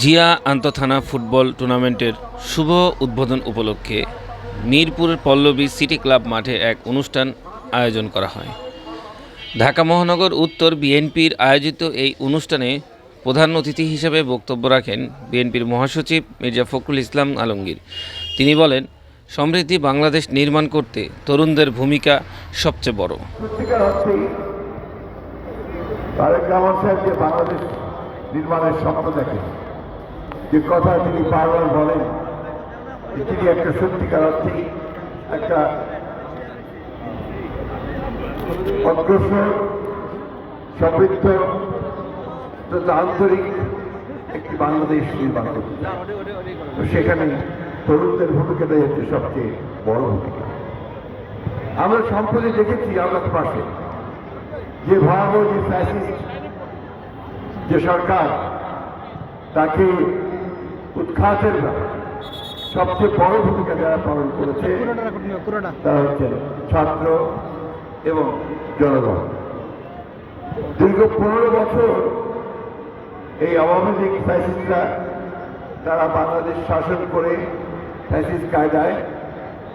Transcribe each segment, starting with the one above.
Zia আন্তঃথানা football টুর্নামেন্টের শুভ উদ্বোধন উপলক্ষে মিরপুরের পল্লবী সিটি ক্লাব মাঠে এক অনুষ্ঠান আয়োজন করা হয়। ঢাকা মহানগর উত্তর বিএনপির আয়োজিত এই অনুষ্ঠানে প্রধান অতিথি হিসেবে বক্তব্য রাখেন বিএনপির মহাসচিব মির্জা ফখরুল ইসলাম আলমগীর। তিনি বলেন, সমৃদ্ধি বাংলাদেশ নির্মাণ করতে তরুণদের ভূমিকা সবচেয়ে বড়। তারেক সাহেব যে বাংলাদেশ নির্মাণের স্বপ্ন যে কথা তিনি বারবার বলেন তিনি একটা সত্যিকার অর্থেই একটা অগ্রসর, সমৃদ্ধ আন্তরিক একটি বাংলাদেশ নির্মাণ করতে সেখানে তরুণদের ভূমিকাটাই হচ্ছে সবচেয়ে বড় ভূমিকা। আমরা সম্প্রতি দেখেছি আমরা পাশে যে ভয়াবহ যে ফ্যাসিস্ট যে সরকার, তাকে উৎখাতের ব্যাপারে। সবচেয়ে বড় ভূমিকা যারা পালন করেছে তারা হচ্ছে ছাত্র এবং জনগণ। দীর্ঘ পনেরো বছর এই আওয়ামী লীগ ফ্যাসিস্টরা তারা বাংলাদেশ শাসন করে ফ্যাসিস্ট কায়দায়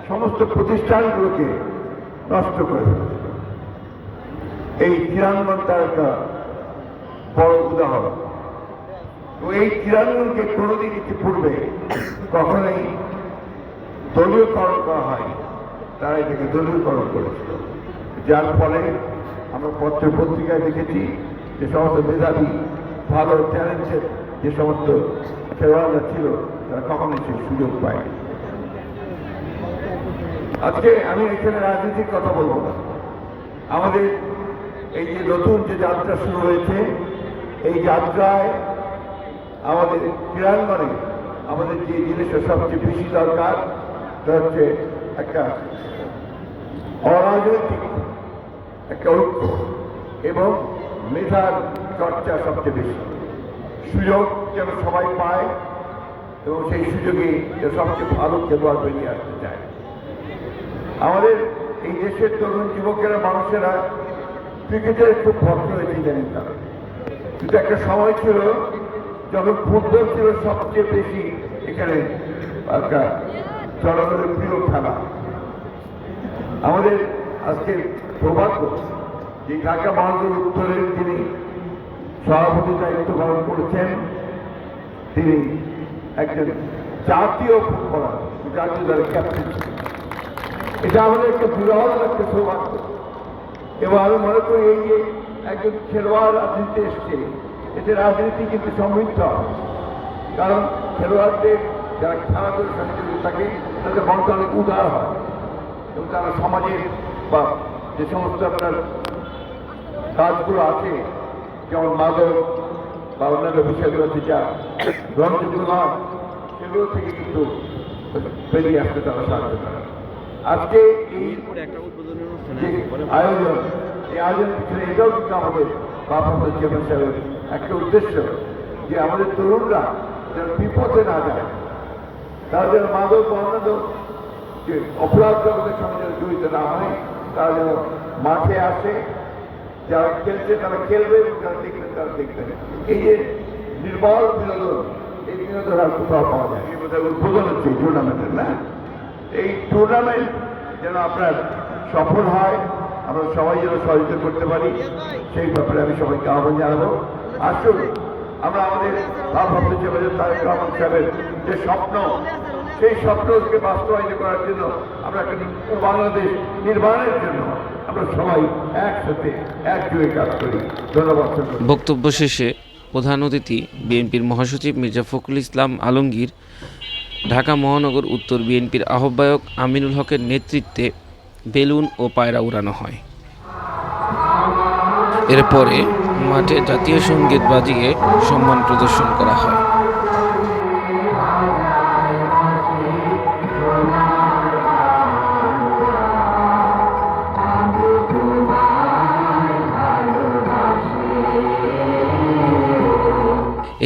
সমস্ত প্রতিষ্ঠানগুলোকে নষ্ট করে এই ক্রীড়াঙ্গন তার একটা বড় উদাহরণ। তো এই ক্রীড়াঙ্গনকে কোনোদিন ইতিপূর্বে কখনোই দলীয়করণ করা হয়নি। তারা এটাকে দলীয়করণ করেছিল। যার ফলে আমরা পত্র পত্রিকায় দেখেছি যে সমস্ত মেধাবী, ভালো ট্যালেন্টেড যে সমস্ত খেলোয়াড়রা ছিল, তারা কখনোই সেই সুযোগ পায়নি। আজকে আমি এখানে রাজনীতির কথা বলব না। আমাদের এই যে নতুন যে যাত্রা শুরু হয়েছে, এই যাত্রায় আমাদের ক্রীড়াঙ্গনে আমাদের যে জিনিসটা সবচেয়ে বেশি দরকার, তা হচ্ছে একটা অরাজনৈতিক, একটা ঐক্য এবং মেধার চর্চা সবচেয়ে বেশি। সুযোগ যেন সবাই পায় এবং সেই সুযোগে যেন সবচেয়ে ভালো খেলোয়াড় বেরিয়ে আসতে চায়। আমাদের এই দেশের তরুণ যুবকেরা, মানুষেরা ক্রিকেটের খুব ভক্ত হয়েছে জানেন তারা। কিন্তু একটা সময় ছিল যখন ফুটবল ছিল সবচেয়ে বেশি এখানে একটা জনগণের প্রিয় খেলা। আমাদের আজকে সৌভাগ্য যে ঢাকা মহানগর উত্তরের যিনি সভাপতি দায়িত্ব পালন করেছেন, তিনি একজন জাতীয় ফুটবলার, জাতীয় দলের ক্যাপ্টেন এটা আমাদের একটা বিরল একটা সৌভাগ্য। এবং আমি মনে করি এই যে একজন খেলোয়াড় রাজনীতিতে এসছে এতে রাজনীতি কিন্তু সমৃদ্ধ। কারণ খেলোয়াড়দের যারা খেলাধুলার সঙ্গে জড়িত থাকে, তাদের মনটা অনেক উদার হয় এবং তারা সমাজের বা যে সমস্ত আপনার কাজগুলো আছে, যেমন মাদক বা অন্যান্য বিষয়গুলো আছে যা গ্রহণযোগ্য নয় সেগুলো থেকে কিন্তু বেরিয়ে আসতে তারা সাহায্য করে আজকে এই আয়োজন এই আয়োজন পিছনে এটাও কিন্তু আমাদের বাবা চেয়ারম্যান সাহেবের একটা উদ্দেশ্য যে আমাদের তরুণরা যেন বিপদে না যায়। তারা যেন মাদক অন্যান্য যে অপরাধ জগতের সঙ্গে যেন জড়িত না হয়, তারা যেন মাঠে আসে, যারা খেলছে তারা খেলবে এবং যারা দেখবে তারা দেখবে। এই যে নির্মল বিনোদন, এই বিনোদন আর কোথাও পাওয়া যায় এই উদ্বোধন হচ্ছে টুর্নামেন্টের না? এই টুর্নামেন্ট যেন আপনার সফল হয়, আমরা সবাই যেন সহযোগিতা করতে পারি, সেই ব্যাপারে আমি সবাইকে আহ্বান জানাব। আসুন আমরা আমাদের ভাবভাবনা চেয়ারম্যান তারেক রহমান সাহেবের যে স্বপ্ন, সেই স্বপ্নকে বাস্তবায়িত করার জন্য আমরা একটা বাংলাদেশ নির্মাণের জন্য আমরা সবাই একসাথে একযোগে কাজ করি। ধন্যবাদ বক্তব্য শেষে প্রধান অতিথি বিএনপির মহাসচিব মির্জা ফখরুল ইসলাম আলমগীর, ঢাকা মহানগর উত্তর বিএনপির আহ্বায়ক আমিনুল হকের নেতৃত্বে বেলুন ও পায়রা উড়ানো হয়। এরপরে মাঠে জাতীয় সংগীত বাজিয়ে সম্মান প্রদর্শন করা হয়।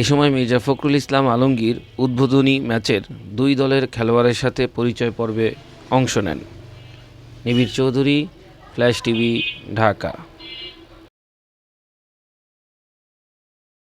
এ সময় মির্জা ফখরুল ইসলাম আলমগীর উদ্বোধনী ম্যাচের দুই দলের খেলোয়াড়ের সাথে পরিচয় পর্বে অংশ নেন। নিবিড় চৌধুরী, ফ্ল্যাশ টিভি, ঢাকা।